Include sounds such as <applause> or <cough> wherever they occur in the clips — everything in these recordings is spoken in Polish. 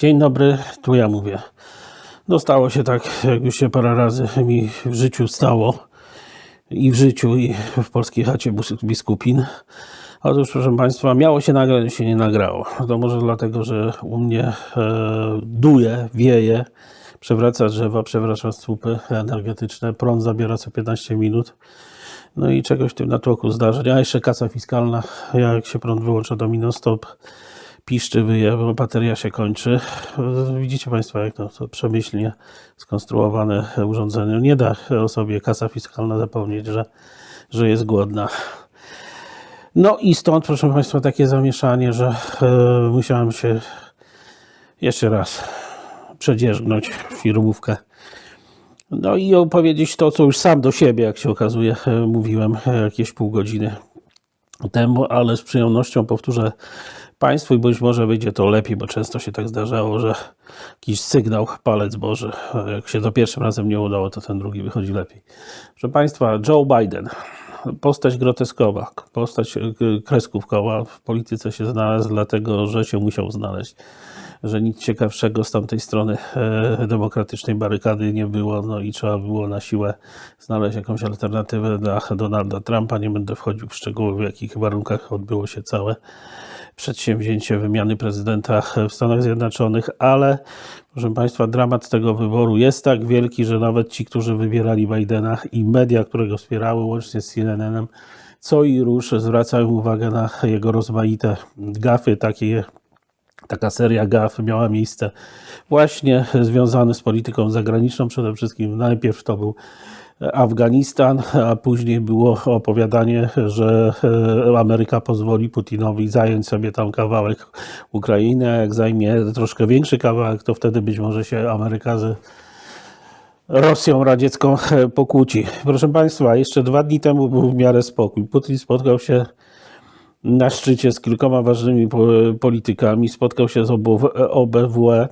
Dzień dobry, tu ja mówię. Dostało się tak, jak już się parę razy mi w życiu stało. I w życiu, i w polskiej chacie biskupin. Otóż, proszę Państwa, miało się nagrać, się nie nagrało. To może dlatego, że u mnie e, duje, wieje, przewraca drzewa, przewraca słupy energetyczne, prąd zabiera co 15 minut. No i czegoś w tym natłoku zdarzeń. A jeszcze kasa fiskalna, jak się prąd wyłącza do non-stop, piszczy, wyje, bo bateria się kończy. Widzicie Państwo, jak to, to przemyślnie skonstruowane urządzenie. Nie da osobie kasa fiskalna zapomnieć, że, że jest głodna. No i stąd, proszę Państwa, takie zamieszanie, że e, musiałem się jeszcze raz przedzierzgnąć firmówkę. No i opowiedzieć to, co już sam do siebie, jak się okazuje, e, mówiłem e, jakieś pół godziny temu, ale z przyjemnością powtórzę Państwu i być może wyjdzie to lepiej, bo często się tak zdarzało, że jakiś sygnał, palec Boży, jak się to pierwszym razem nie udało, to ten drugi wychodzi lepiej. Proszę Państwa, Joe Biden, postać groteskowa, postać e, kreskówkowa. W polityce się znalazł, dlatego że się musiał znaleźć że nic ciekawszego z tamtej strony e, demokratycznej barykady nie było, no i trzeba było na siłę znaleźć jakąś alternatywę dla Donalda Trumpa. Nie będę wchodził w szczegóły, w jakich warunkach odbyło się całe przedsięwzięcie wymiany prezydenta w Stanach Zjednoczonych, ale proszę Państwa, dramat tego wyboru jest tak wielki, że nawet ci, którzy wybierali Bidena i media, które go wspierały, łącznie z CNN-em, co i rusz zwracają uwagę na jego rozmaite gafy, takie taka seria gaf miała miejsce właśnie związane z polityką zagraniczną. Przede wszystkim najpierw to był Afganistan, a później było opowiadanie, że e, Ameryka pozwoli Putinowi zająć sobie tam kawałek Ukrainy, a jak zajmie troszkę większy kawałek, to wtedy być może się Ameryka z Rosją radziecką pokłóci. Proszę Państwa, jeszcze dwa dni temu był w miarę spokój. Putin spotkał się na szczycie z kilkoma ważnymi po- politykami, spotkał się z OBW- OBWE.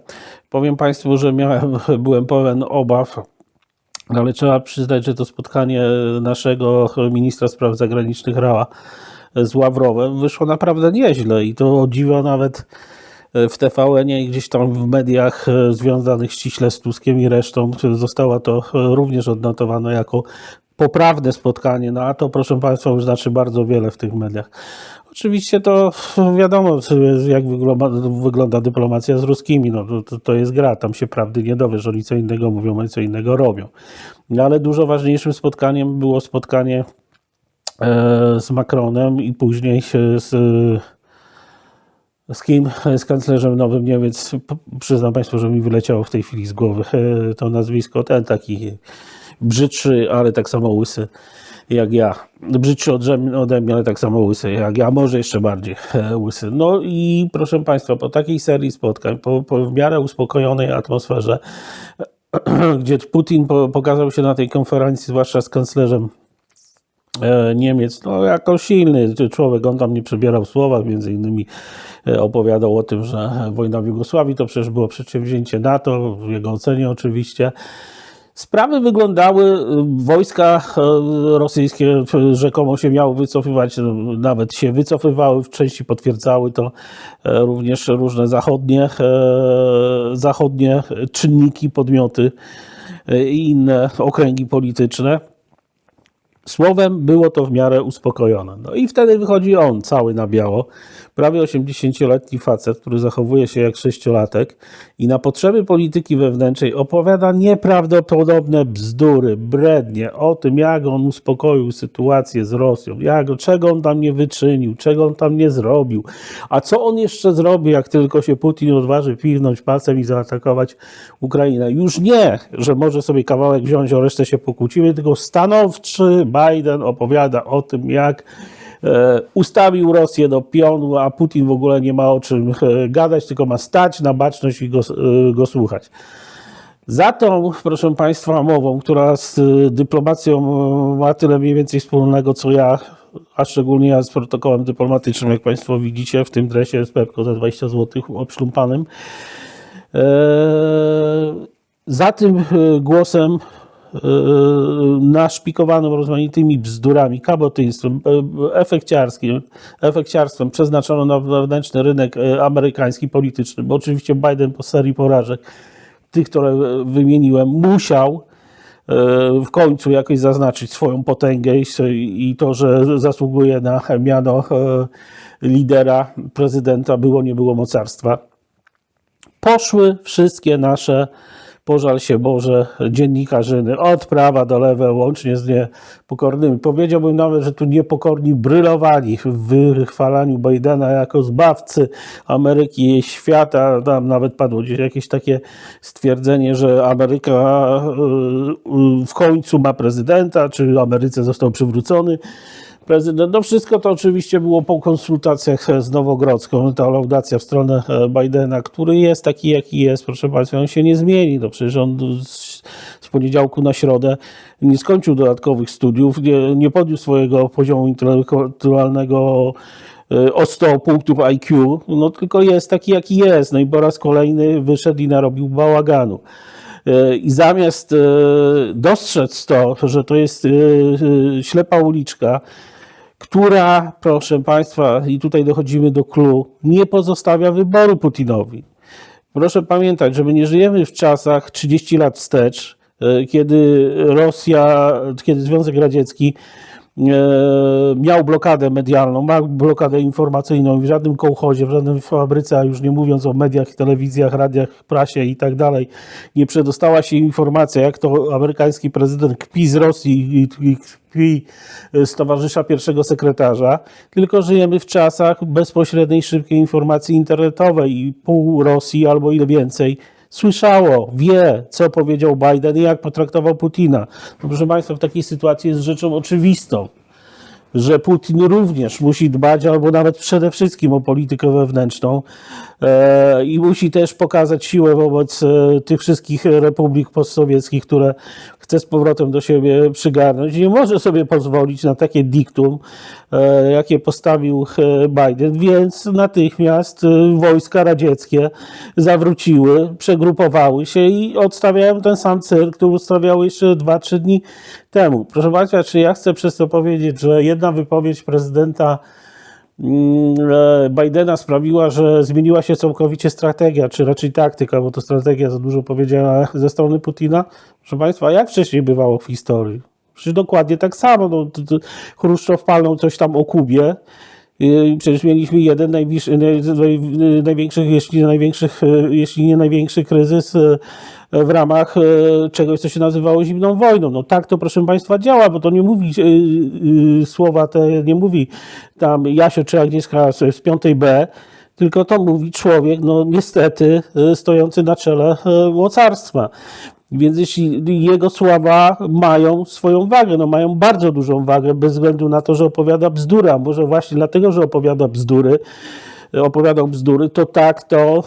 Powiem Państwu, że miałem, <laughs> byłem pełen obaw, ale trzeba przyznać, że to spotkanie naszego ministra spraw zagranicznych Rała z Ławrowem wyszło naprawdę nieźle i to o dziwo nawet w TVN-ie i gdzieś tam w mediach e, związanych ściśle z Tuskiem i resztą zostało to e, również odnotowane jako poprawne spotkanie, no a to proszę Państwa już znaczy bardzo wiele w tych mediach. Oczywiście to wiadomo, jak wygląda, dyplomacja z ruskimi. No, to- to, jest gra, tam się prawdy nie dowiesz. Oni co innego mówią, oni co innego robią. No, ale dużo ważniejszym spotkaniem było spotkanie e, z Macronem i później się z, z kim? Z kanclerzem nowym Niemiec. Przyznam Państwu, że mi wyleciało w tej chwili z głowy e, to nazwisko. Ten taki brzydszy, ale tak samo łysy jak ja. Brzydszy ode, mnie, ale tak samo łysy jak ja, może jeszcze bardziej e, łysy. No i proszę Państwa, po takiej serii spotkań, po, po w miarę uspokojonej atmosferze, <clears throat> gdzie Putin po, pokazał się na tej konferencji, zwłaszcza z kanclerzem e, Niemiec, no jako silny człowiek, on tam nie przebierał w słowach, między innymi e, opowiadał o tym, że wojna w Jugosławii to przecież było przedsięwzięcie NATO, w jego ocenie oczywiście. Sprawy wyglądały, y, wojska e, rosyjskie e, rzekomo się miały wycofywać, nawet się wycofywały, w części potwierdzały to również różne zachodnie, zachodnie czynniki, podmioty i inne okręgi polityczne. Słowem, było to w miarę uspokojone. No i wtedy wychodzi on, cały na biało, prawie 80-letni facet, który zachowuje się jak sześciolatek i na potrzeby polityki wewnętrznej opowiada nieprawdopodobne bzdury, brednie o tym, jak on uspokoił sytuację z Rosją, jak, czego on tam nie wyczynił, czego on tam nie zrobił, a co on jeszcze zrobi, jak tylko się Putin odważy piwnąć palcem i zaatakować Ukrainę. Już nie, że może sobie kawałek wziąć, o resztę się pokłócimy, tylko stanowczy Biden opowiada o tym, jak e, ustawił Rosję do pionu, a Putin w ogóle nie ma o czym e, gadać, tylko ma stać na baczność i go, e, go słuchać. Za tą, proszę Państwa, mową, która z dyplomacją ma tyle mniej więcej wspólnego, co ja, a szczególnie ja z protokołem dyplomatycznym, jak Państwo widzicie, w tym dresie z Pepko za 20 zł obszlumpanym. Za tym głosem naszpikowaną rozmaitymi bzdurami, kabotyństwem, e, efekciarskim, efekciarstwem. Przeznaczono na wewnętrzny rynek e, amerykański, polityczny, bo oczywiście Biden po serii porażek, tych, które e, wymieniłem, musiał e, w końcu jakoś zaznaczyć swoją potęgę i, to, że zasługuje na miano e, lidera, prezydenta, było, nie było mocarstwa. Poszły wszystkie nasze, pożal się Boże, dziennikarzyny, od prawa do lewa, łącznie z niepokornymi. Powiedziałbym nawet, że tu niepokorni brylowali w wychwalaniu Bidena jako zbawcy Ameryki i świata. Tam nawet padło gdzieś jakieś takie stwierdzenie, że Ameryka y, y, w końcu ma prezydenta, czy Ameryce został przywrócony prezydent. No wszystko to oczywiście było po konsultacjach z Nowogrodzką, ta laudacja w stronę e, Bidena, który jest taki, jaki jest, proszę Państwa, on się nie zmieni. No przecież on z, poniedziałku na środę nie skończył dodatkowych studiów, nie, nie podniósł swojego poziomu intelektualnego e, o 100 punktów IQ, no tylko jest taki, jaki jest. No i po raz kolejny wyszedł i narobił bałaganu. E, I zamiast dostrzec to, że to jest ślepa uliczka, która, proszę Państwa, i tutaj dochodzimy do clue, nie pozostawia wyboru Putinowi. Proszę pamiętać, że my nie żyjemy w czasach 30 lat wstecz, e, kiedy Rosja, kiedy Związek Radziecki miał blokadę medialną, ma blokadę informacyjną w żadnym kołchozie, w żadnej fabryce, a już nie mówiąc o mediach, telewizjach, radiach, prasie i tak dalej, nie przedostała się informacja, jak to amerykański prezydent kpi z Rosji i, i z towarzysza pierwszego sekretarza, tylko żyjemy w czasach bezpośredniej, szybkiej informacji internetowej i pół Rosji albo ile więcej słyszało, wie, co powiedział Biden i jak potraktował Putina. No, proszę Państwa, w takiej sytuacji jest rzeczą oczywistą, że Putin również musi dbać, albo nawet przede wszystkim o politykę wewnętrzną e, i musi też pokazać siłę wobec e, tych wszystkich republik postsowieckich, które chce z powrotem do siebie przygarnąć. Nie może sobie pozwolić na takie diktum, e, jakie postawił Biden, więc natychmiast wojska radzieckie zawróciły, przegrupowały się i odstawiają ten sam cyrk, który ustawiały jeszcze 2-3 dni temu. Proszę Państwa, czy ja chcę przez to powiedzieć, że jedna wypowiedź prezydenta mm, Bidena sprawiła, że zmieniła się całkowicie strategia, czy raczej taktyka, bo to strategia za dużo powiedziała <laughs> ze strony Putina. Proszę Państwa, jak wcześniej bywało w historii? Przecież dokładnie tak samo. No, Chruszczow palnął coś tam o Kubie. I Przecież mieliśmy jeden największy, największych, jeśli, największych, jeśli nie największy kryzys e, w ramach czegoś, co się nazywało zimną wojną. No tak to, proszę Państwa, działa, bo to nie mówi słowa te, nie mówi tam Jasio czy Agnieszka z z 5B, tylko to mówi człowiek, no niestety, stojący na czele mocarstwa. Więc jeśli jego słowa mają swoją wagę, no mają bardzo dużą wagę, bez względu na to, że opowiada bzdury, a może właśnie dlatego, że opowiada bzdury, opowiadał bzdury, to tak to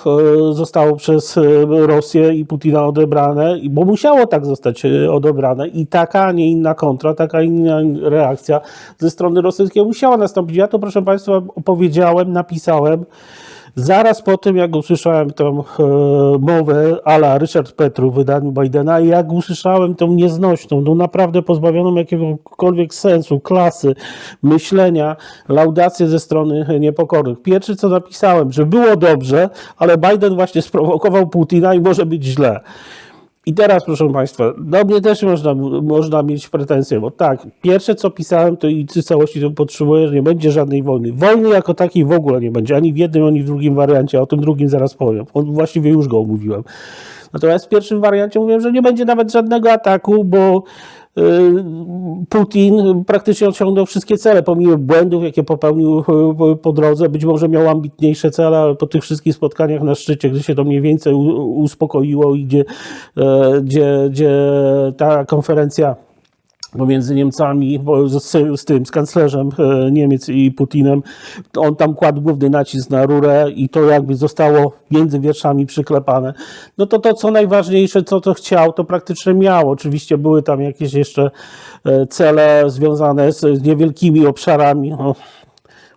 e, zostało przez e, Rosję i Putina odebrane, bo musiało tak zostać e, odebrane i taka, a nie inna kontra, taka inna reakcja ze strony rosyjskiej musiała nastąpić. Ja to, proszę Państwa, opowiedziałem, napisałem, Zaraz po tym, jak usłyszałem tą e, mowę ala Richard Petru w wydaniu Bidena jak usłyszałem tą nieznośną, no naprawdę pozbawioną jakiegokolwiek sensu, klasy, myślenia, laudację ze strony niepokornych. Pierwszy co napisałem, że było dobrze, ale Biden właśnie sprowokował Putina i może być źle. I teraz, proszę Państwa, do mnie też można, można mieć pretensje, bo tak, pierwsze co pisałem, to i w całości to podtrzymuję, że nie będzie żadnej wojny. Wojny jako takiej w ogóle nie będzie, ani w jednym, ani w drugim wariancie, o tym drugim zaraz powiem. On, właściwie już go omówiłem. Natomiast w pierwszym wariancie mówiłem, że nie będzie nawet żadnego ataku, bo Putin praktycznie osiągnął wszystkie cele, pomimo błędów, jakie popełnił y, po drodze. Być może miał ambitniejsze cele, ale po tych wszystkich spotkaniach na szczycie, gdzie się to mniej więcej uspokoiło i gdzie, gdzie, gdzie ta konferencja pomiędzy Niemcami, z, z tym, z kanclerzem e, Niemiec i Putinem, on tam kładł główny nacisk na rurę i to jakby zostało między wierszami przyklepane. No to to, co najważniejsze, co to chciał, to praktycznie miał. Oczywiście były tam jakieś jeszcze e, cele związane z, z niewielkimi obszarami, no,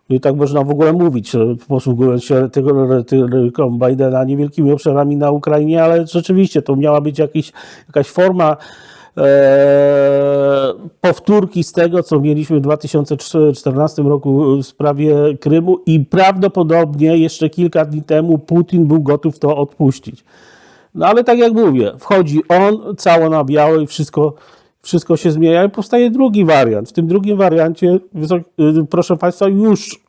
i tak można w ogóle mówić, e, posługując się tego retoryką Bidena niewielkimi obszarami na Ukrainie, ale rzeczywiście to miała być jakiś, jakaś forma powtórki z tego, co mieliśmy w 2014 roku w sprawie Krymu i prawdopodobnie jeszcze kilka dni temu Putin był gotów to odpuścić. No ale tak jak mówię, wchodzi on cało na białe i wszystko, wszystko się zmienia i powstaje drugi wariant. W tym drugim wariancie, y, proszę Państwa, już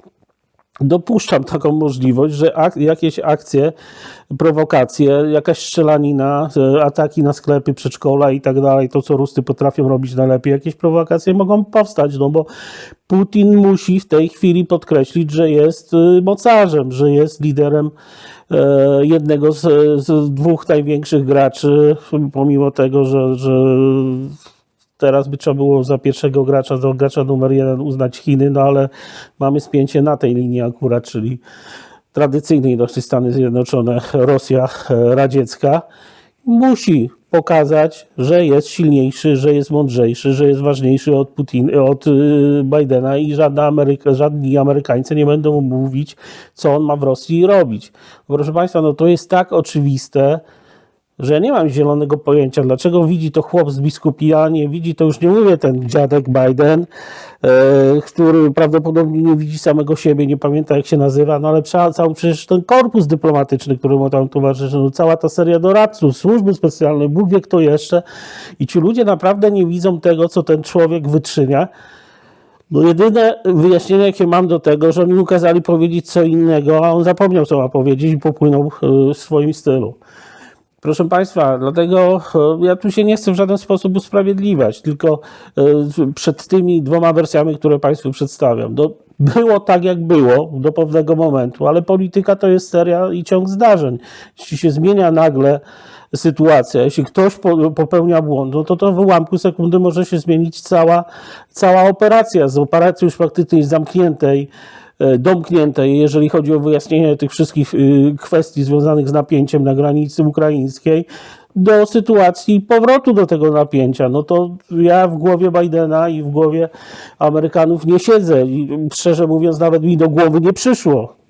dopuszczam taką możliwość, że ak- jakieś akcje, prowokacje, jakaś strzelanina, e, ataki na sklepy, przedszkola i tak dalej, to co Rusy potrafią robić najlepiej, jakieś prowokacje mogą powstać, no bo Putin musi w tej chwili podkreślić, że jest e, mocarzem, że jest liderem e, jednego z, z dwóch największych graczy, pomimo tego, że, że Teraz by trzeba było za pierwszego gracza, za gracza numer jeden uznać Chiny, no ale mamy spięcie na tej linii akurat, czyli tradycyjnej dosyć Stany Zjednoczone, Rosja e, radziecka. Musi pokazać, że jest silniejszy, że jest mądrzejszy, że jest ważniejszy od, Putin, od y, Bidena i żadna Ameryka, żadni Amerykańcy nie będą mówić, co on ma w Rosji robić. Proszę Państwa, no to jest tak oczywiste, że ja nie mam zielonego pojęcia, dlaczego widzi to chłop z biskupii, a nie widzi to już nie mówię ten dziadek Biden, e, który prawdopodobnie nie widzi samego siebie, nie pamięta jak się nazywa, no ale cały, przecież ten korpus dyplomatyczny, który mu tam towarzyszy, no cała ta seria doradców, służby specjalne, Bóg wie kto jeszcze i ci ludzie naprawdę nie widzą tego, co ten człowiek wyczynia. No jedyne wyjaśnienie, jakie mam do tego, że oni mu kazali powiedzieć co innego, a on zapomniał, co ma powiedzieć i popłynął e, w swoim stylu. Proszę Państwa, dlatego e, ja tu się nie chcę w żaden sposób usprawiedliwiać, tylko e, przed tymi dwoma wersjami, które Państwu przedstawiam. Do, było tak, jak było do pewnego momentu, ale polityka to jest seria i ciąg zdarzeń. Jeśli się zmienia nagle sytuacja, jeśli ktoś po- popełnia błąd, no to to w ułamku sekundy może się zmienić cała, cała operacja. Z operacji już praktycznie zamkniętej, e, domkniętej, jeżeli chodzi o wyjaśnienie tych wszystkich y, kwestii związanych z napięciem na granicy ukraińskiej, do sytuacji powrotu do tego napięcia. No to ja w głowie Bidena i w głowie Amerykanów nie siedzę. I szczerze mówiąc nawet mi do głowy nie przyszło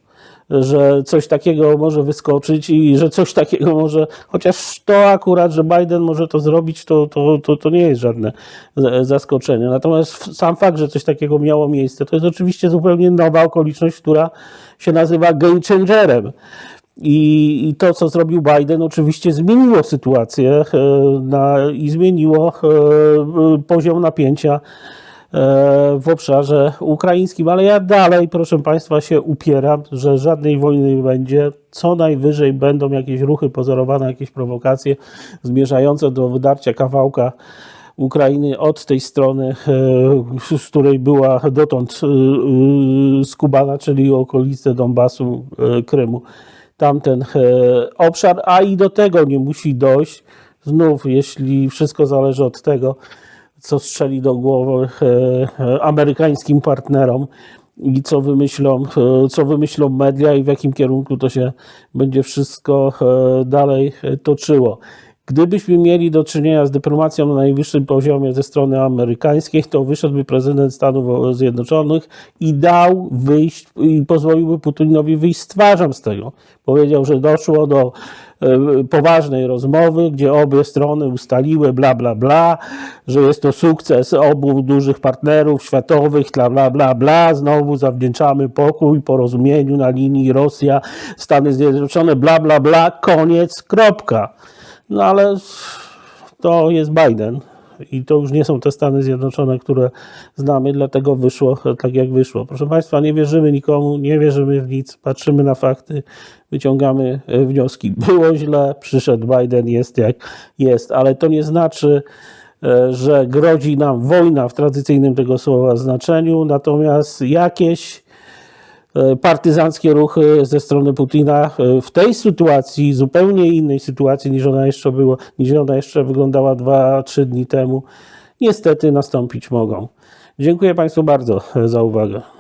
że coś takiego może wyskoczyć i że coś takiego może, chociaż to akurat, że Biden może to zrobić, to, to, to, to nie jest żadne zaskoczenie. Natomiast sam fakt, że coś takiego miało miejsce, to jest oczywiście zupełnie nowa okoliczność, która się nazywa game changerem. I, I to, co zrobił Biden, oczywiście zmieniło sytuację e, na, i zmieniło e, poziom napięcia e, w obszarze ukraińskim, ale ja dalej, proszę Państwa, się upieram, że żadnej wojny nie będzie. Co najwyżej będą jakieś ruchy pozorowane, jakieś prowokacje zmierzające do wydarcia kawałka Ukrainy od tej strony, e, z której była dotąd e, e, skubana, czyli okolice Donbasu, e, Krymu. Tamten e, obszar, a i do tego nie musi dojść. Znów, jeśli wszystko zależy od tego, co strzeli do głowy e, amerykańskim partnerom i co wymyślą, e, co wymyślą media i w jakim kierunku to się będzie wszystko e, dalej toczyło. Gdybyśmy mieli do czynienia z dyplomacją na najwyższym poziomie ze strony amerykańskiej, to wyszedłby prezydent Stanów Zjednoczonych i dał wyjść i pozwoliłby Putinowi wyjść z twarzą z tego. Powiedział, że doszło do poważnej rozmowy, gdzie obie strony ustaliły bla bla bla, że jest to sukces obu dużych partnerów światowych, bla bla bla bla. Znowu zawdzięczamy pokój, porozumieniu na linii Rosja, Stany Zjednoczone, bla bla bla, koniec, kropka. No ale to jest Biden. I to już nie są te Stany Zjednoczone, które znamy, dlatego wyszło tak, jak wyszło. Proszę Państwa, nie wierzymy nikomu, nie wierzymy w nic, patrzymy na fakty, wyciągamy e, wnioski. Było źle, przyszedł Biden, jest jak jest, ale to nie znaczy, e, że grozi nam wojna w tradycyjnym tego słowa znaczeniu, natomiast jakieś partyzanckie ruchy ze strony Putina e, w tej sytuacji, zupełnie innej sytuacji niż ona jeszcze była, niż ona jeszcze wyglądała 2-3 dni temu, niestety nastąpić mogą. Dziękuję Państwu bardzo e, za uwagę.